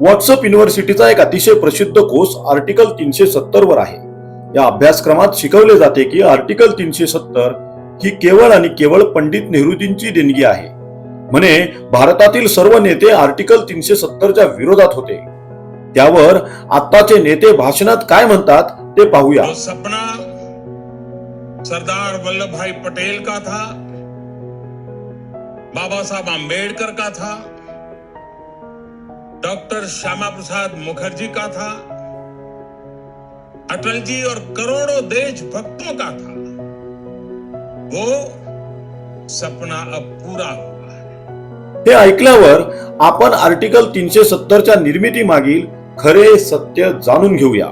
WhatsApp युनिव्हर्सिटीचा एक अतिशय प्रसिद्ध कोर्स आर्टिकल तीनशे सत्तर वर आहे. या अभ्यासक्रमात शिकवले जाते की आर्टिकल तीनशे सत्तर ही केवळ आणि केवळ पंडित नेहरूजींची देणगी आहे. म्हणे भारतातील सर्व नेते आर्टिकल तीनशे सत्तरच्या विरोधात होते. त्यावर आत्ताचे नेते भाषणात काय म्हणतात ते पाहूया. सपना सरदार वल्लभ भाई पटेल का था? बाबा साहब आम्बेडकर का था? डॉक्टर श्यामा प्रसाद मुखर्जी का था अटल जी और करोड़ों देशभक्तों का था। वो सपना अब पूरा हुआ है। हे ऐकल्यावर आपण आर्टिकल तीनशे सत्तरच्या निर्मिती मागील खरे सत्य जाणून घेऊया.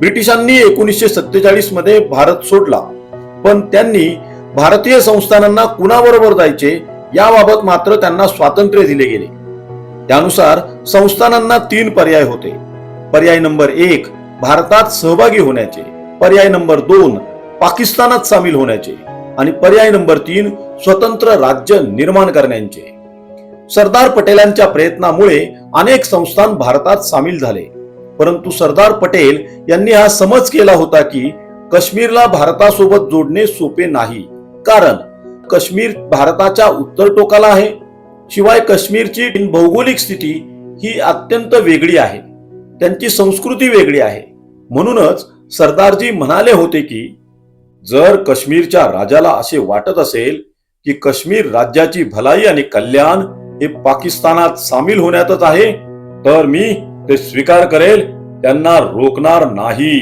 ब्रिटिशांनी एकोणीसशे सत्तेचाळीसमध्ये भारत सोडला पण त्यांनी भारतीय संस्थानांना कुणाबरोबर जायचे याबाबत मात्र त्यांना स्वातंत्र्य दिले गेले. त्यानुसार संस्थानांना तीन पर्याय होते. पर्याय नंबर एक भारतात सहभागी होण्याचे. पर्याय नंबर दोन पाकिस्तानात सामील होण्याचे. आणि पर्याय नंबर तीन स्वतंत्र राज्य निर्माण करण्याचे. सरदार पटेलांच्या प्रयत्नामुळे अनेक संस्थान भारतात सामील झाले. परंतु सरदार पटेल यांनी हा समज केला होता की काश्मीरला भारतासोबत जोडणे सोपे नाही. कारण काश्मीर भारताच्या उत्तर टोकाला आहे. शिवाय काश्मीरची भौगोलिक स्थिती ही अत्यंत वेगळी आहे. त्यांची संस्कृती वेगळी आहे. म्हणूनच सरदारजी म्हणाले होते की जर काश्मीरच्या राजाला असे वाटत असेल की काश्मीर राज्याची भलाई आणि कल्याण हे पाकिस्तानात सामील होण्यातच आहे तर मी ते स्वीकार करेल त्यांना रोखणार नाही.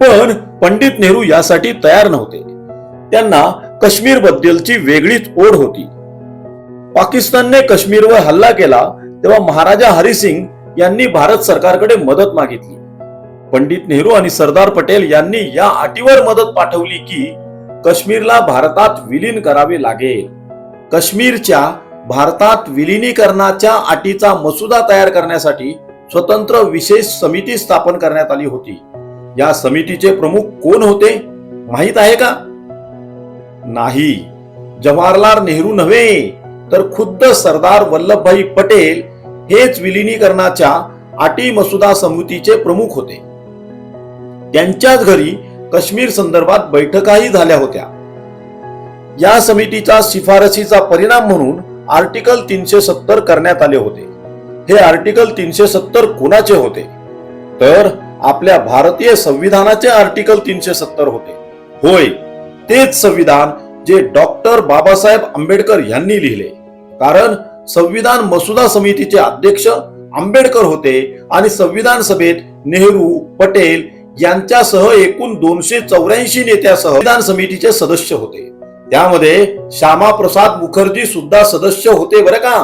पण पंडित नेहरू यासाठी तयार नव्हते. त्यांना काश्मीर बद्दलची वेगळीच ओढ होती. पाकिस्तानने काश्मीरवर हल्ला केला तेव्हा महाराजा हरिसिंग यांनी भारत सरकारकडे मदत मागितली. पंडित नेहरू आणि सरदार पटेल यांनी या अटीवर मदत पाठवली की काश्मीरला भारतात विलीन करावे लागेल. काश्मीरच्या भारतात विलिनीकरणाच्या अटीचा मसुदा तयार करण्यासाठी स्वतंत्र विशेष समिती स्थापन करण्यात आली होती. या समितीचे प्रमुख कोण होते माहीत आहे का? नाही. जवाहरलाल नेहरू नव्हे. तर खुद्द सरदार वल्लभभाई पटेल हेच विलिनीकरणाच्या अटी मसुदा समितीचे प्रमुख होते. त्यांच्याच घरी काश्मीर संदर्भात बैठकाही झाल्या होत्या. या समितीच्या शिफारसीचा परिणाम म्हणून आर्टिकल तीनशे सत्तर करण्यात आले होते. हे आर्टिकल तीनशे सत्तर कोणाचे होते? तर आपल्या भारतीय संविधानाचे आर्टिकल तीनशे सत्तर होते. होय तेच संविधान जे डॉक्टर बाबासाहेब आंबेडकर यांनी लिहिले. कारण संविधान मसुदा समितीचे अध्यक्ष आंबेडकर होते आणि संविधान सभेत नेहरू पटेल यांच्यासह एकूण दोनशे चौऱ्याऐंशी नेत्यासह संविधान समितीचे सदस्य होते. त्यामध्ये श्यामा प्रसाद मुखर्जी सुद्धा सदस्य होते बरं का?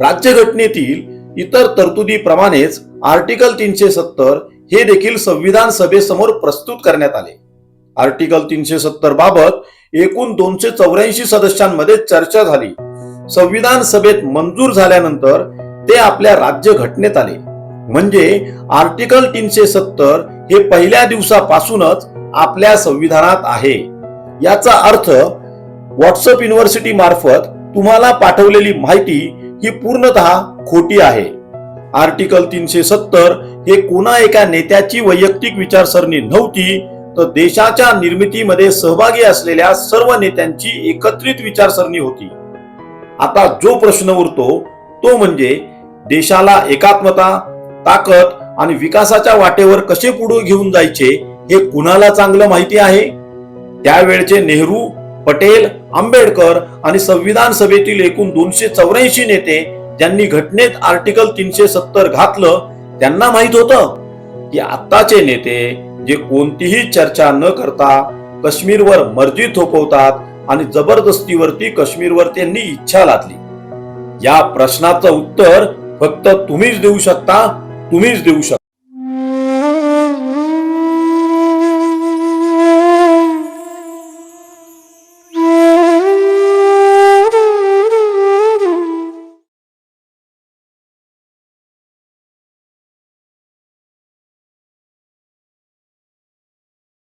राज्यघटनेतील इतर तरतुदीप्रमाणेच आर्टिकल तीनशे सत्तर हे देखील संविधान सभेसमोर प्रस्तुत करण्यात आले. आर्टिकल तीनशे सत्तर बाबत एकूण दोनशे चौऱ्याऐंशी सदस्यांमध्ये चर्चा झाली. संविधान सभेत मंजूर झाल्यानंतर ते आपल्या राज्य घटनेत आले. म्हणजे आर्टिकल तीनशे सत्तर हे पहिल्या दिवसापासूनच आपल्या संविधानात आहे. याचा अर्थ व्हॉट्सअप युनिव्हर्सिटी मार्फत तुम्हाला पाठवलेली माहिती ही पूर्णतः खोटी आहे. आर्टिकल तीनशे सत्तर हे कोणा एका नेत्याची वैयक्तिक विचारसरणी नव्हती तर देशाच्या निर्मितीमध्ये सहभागी असलेल्या सर्व नेत्यांची एकत्रित विचारसरणी होती. आता जो प्रश्न उरतो तो म्हणजे देशाला एकात्मता ताकद आणि विकासाच्या वाटेवर कसे पुढे घेऊन जायचे हे कुणाला चांगलं माहिती आहे? त्यावेळचे नेहरू पटेल आंबेडकर आणि संविधान सभेतील एकूण दोनशे चौऱ्याऐंशी नेते ज्यांनी घटनेत आर्टिकल तीनशे सत्तर घातलं त्यांना माहीत होतं? की आत्ताचे नेते जे कोणतीही चर्चा न करता काश्मीरवर मर्जी थोपवतात आणि जबरदस्तीवरती काश्मीरवर त्यांनी इच्छा लादली. या प्रश्नाचं उत्तर फक्त तुम्हीच देऊ शकता तुम्हीच देऊ शकता.